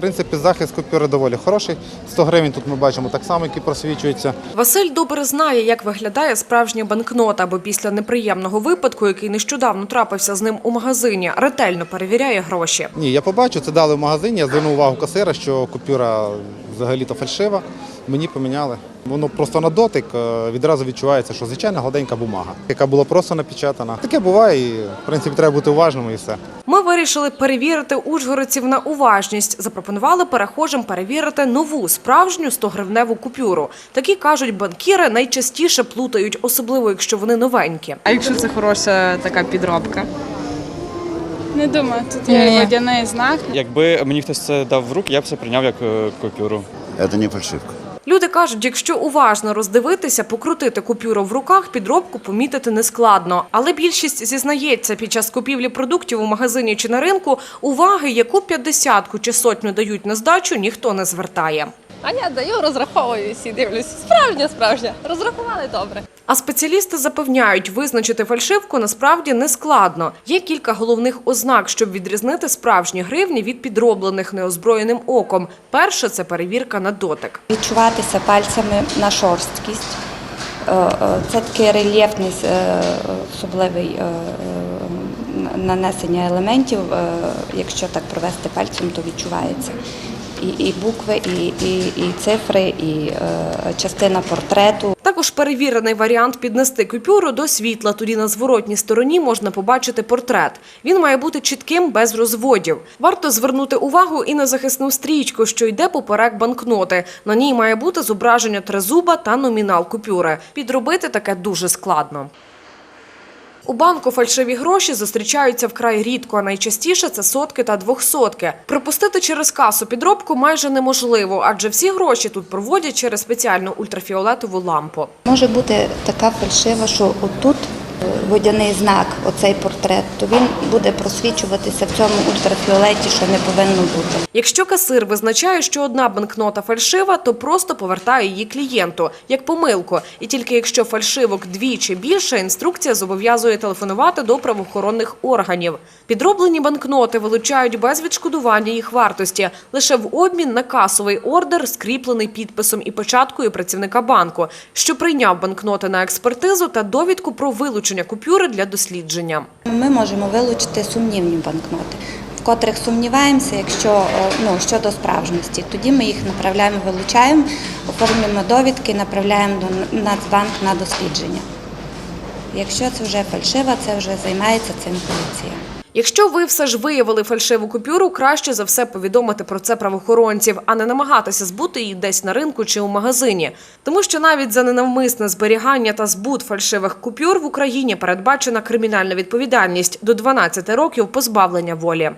принципі, захист купюри доволі хороший. 100 гривень тут ми бачимо так само, які просвічуються. Василь добре знає, як виглядає справжня банкнота, бо після неприємного випадку, який нещодавно трапився з ним у магазині, ретельно перевіряє гроші. Ні, я побачив, це дали в магазині, я звернув увагу касира, що купюра взагалі-то фальшива. Мені поміняли. Воно просто на дотик е, відразу відчувається, що звичайна гладенька бумага, яка була просто напечатана. Таке буває, і в принципі треба бути уважним і все. Ми вирішили перевірити ужгородців на уважність. Запропонували перехожим перевірити нову справжню 100-гривневу купюру. Такі кажуть, банкіри найчастіше плутають, особливо якщо вони новенькі. А якщо це хороша така підробка? Не думаю, тут є водяний знак. Якби мені хтось це дав в руки, я б це прийняв як е, купюру. Это не фальшивка. Люди кажуть, якщо уважно роздивитися, покрутити купюру в руках, підробку помітити нескладно. Але більшість зізнається, під час купівлі продуктів у магазині чи на ринку уваги, яку п'ятдесятку чи сотню дають на здачу, ніхто не звертає. А я даю, розраховуюсь і дивлюсь. Справжня, справжня. Розрахували добре. А спеціалісти запевняють, визначити фальшивку насправді не складно. Є кілька головних ознак, щоб відрізнити справжні гривні від підроблених неозброєним оком. Перше це перевірка на дотик. відчуватися пальцями на шорсткість. Е, е, Це такий рельєфний е, особливий нанесення елементів. Якщо так провести пальцем, то відчувається. І, і букви, і, і, і цифри, і е, частина портрету. Також перевірений варіант піднести купюру до світла. Тоді на зворотній стороні можна побачити портрет. Він має бути чітким, без розводів. Варто звернути увагу і на захисну стрічку, що йде поперек банкноти. На ній має бути зображення тризуба та номінал купюри. Підробити таке дуже складно. У банку фальшиві гроші зустрічаються вкрай рідко, а найчастіше це сотки та двохсотки. Пропустити через касу підробку майже неможливо, адже всі гроші тут проводять через спеціальну ультрафіолетову лампу. Може бути така фальшива, що отут водяний знак, оцей портрет, то він буде просвічуватися в цьому ультрафіолеті, що не повинно бути. Якщо касир визначає, що одна банкнота фальшива, то просто повертає її клієнту як помилку. І тільки якщо фальшивок дві чи більше, інструкція зобов'язує телефонувати до правоохоронних органів. Підроблені банкноти вилучають без відшкодування їх вартості лише в обмін на касовий ордер, скріплений підписом і печаткою працівника банку, що прийняв банкноти на експертизу та довідку про вилучення купюри для дослідження. Ми можемо вилучити сумнівні банкноти, в котрих сумніваємося, якщо ну, щодо справжності. Тоді ми їх направляємо, вилучаємо, оформлюємо довідки, направляємо до Нацбанк на дослідження. Якщо це вже фальшива, це вже займається цим поліція. Якщо ви все ж виявили фальшиву купюру, краще за все повідомити про це правоохоронців, а не намагатися збути її десь на ринку чи у магазині. Тому що навіть за ненавмисне зберігання та збут фальшивих купюр в Україні передбачена кримінальна відповідальність до 12 років позбавлення волі.